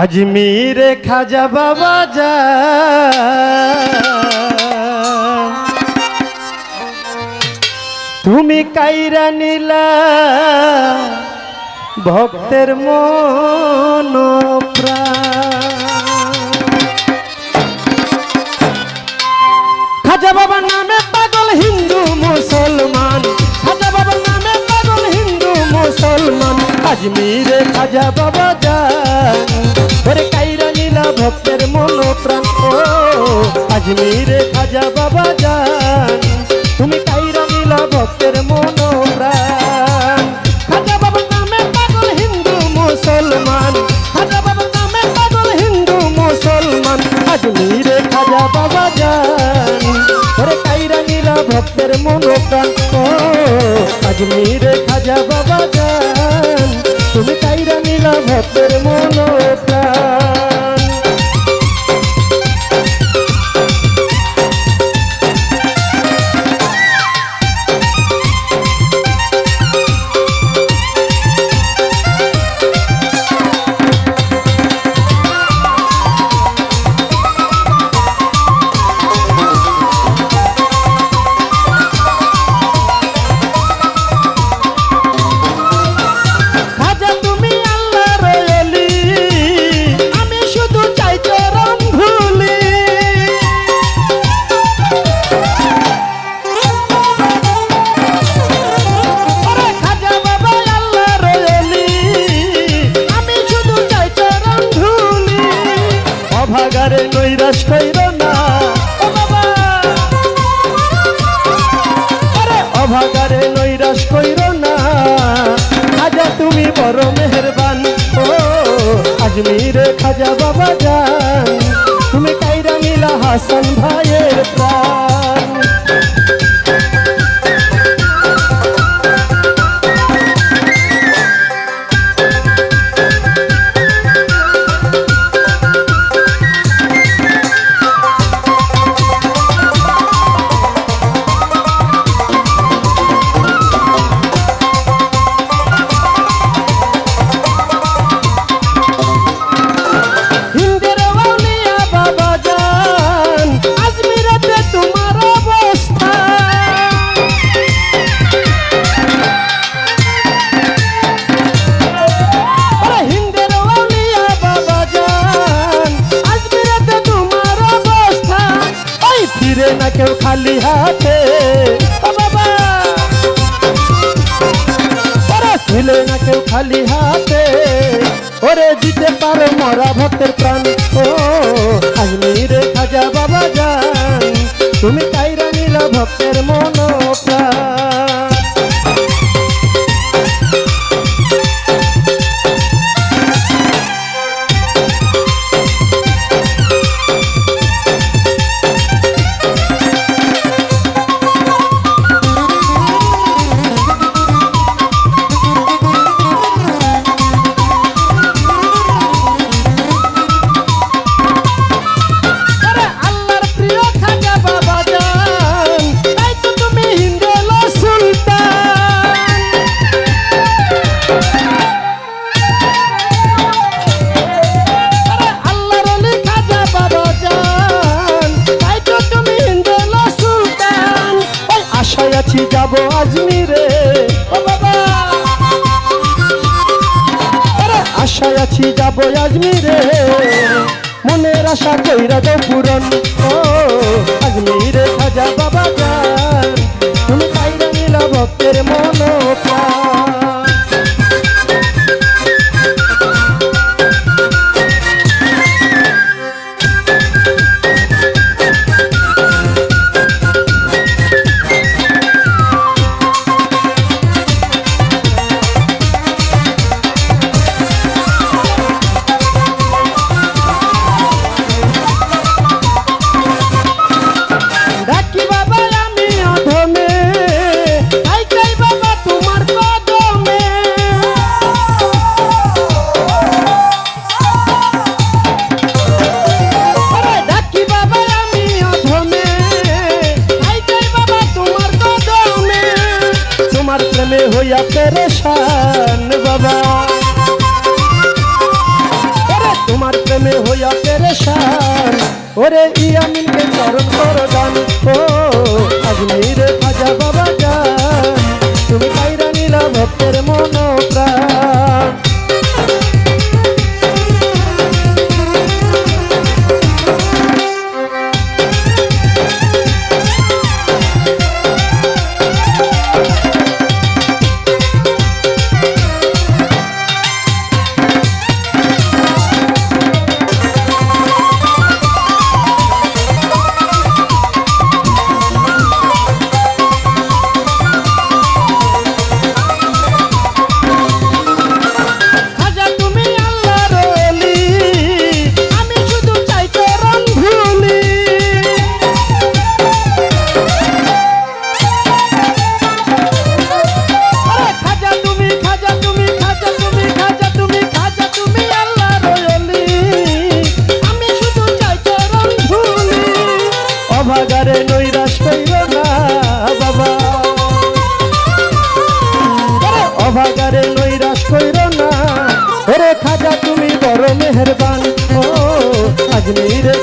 আজমিরে খাজা বাবা যা। তুমি কাইরা নীলা ভক্তের মন খাজা বাবা নামে পাগল হিন্দু মুসলমান। খাজা বাবা নামে পাগল হিন্দু মুসলমান। আজমিরে খাজা বাবা যান। ওরে কাইরা নীলা ভক্তের মন প্রাণ ও আজমিরে খাজা বাবা যান। তুমি কাইরা নীলা ভক্তের মন প্রাণ খাজা বাবা নামে পাগল হিন্দু মুসলমান। খাজা বাবা নামে পাগল হিন্দু মুসলমান। আজমিরে খাজা বাবা যান। ওরে কাইরা নীলা ভক্তের মন প্রাণ ও আজমিরে ভক্তের অভাগারে নৈরাশ কইর না। অভাগারে নৈরাশ কইর না। আজা তুমি বড় মেহেরবান। ও আজমিরে খাজা বাবা যান। তুমি কাইরা মিলা হাসান ভাইয়ের প্রাণ। ফিরে না কেউ খালি হাতে। ফিরে না কেউ খালি হাতে। ওরে দিতে পারে মরা ভক্তের প্রাণ। ও বাবা। আরে, আশায় আছি যাব আজমিরে মনের আশা কইরা তো পূরণ ও আজমিরে খাজা বাবা যান তুমি পাইরা নিলা ভক্তের মন প্রাণ হইয়া পেরেশান বাবা। ওরে, তোমার প্রেমে হইয়া পেরেশান। ওরে, ইয়ামিনকে চরণ করো। দান ও আজমিরে খাজা বাবা যান তুমি কাইরা নিলা ভক্তের মনে। অভাগারে নৈরাশ কইর না, বাবা। অভাগারে নৈরাশ কইর না। ওরে খাজা, তুমি বড় মেহরবান। ও আজমিরে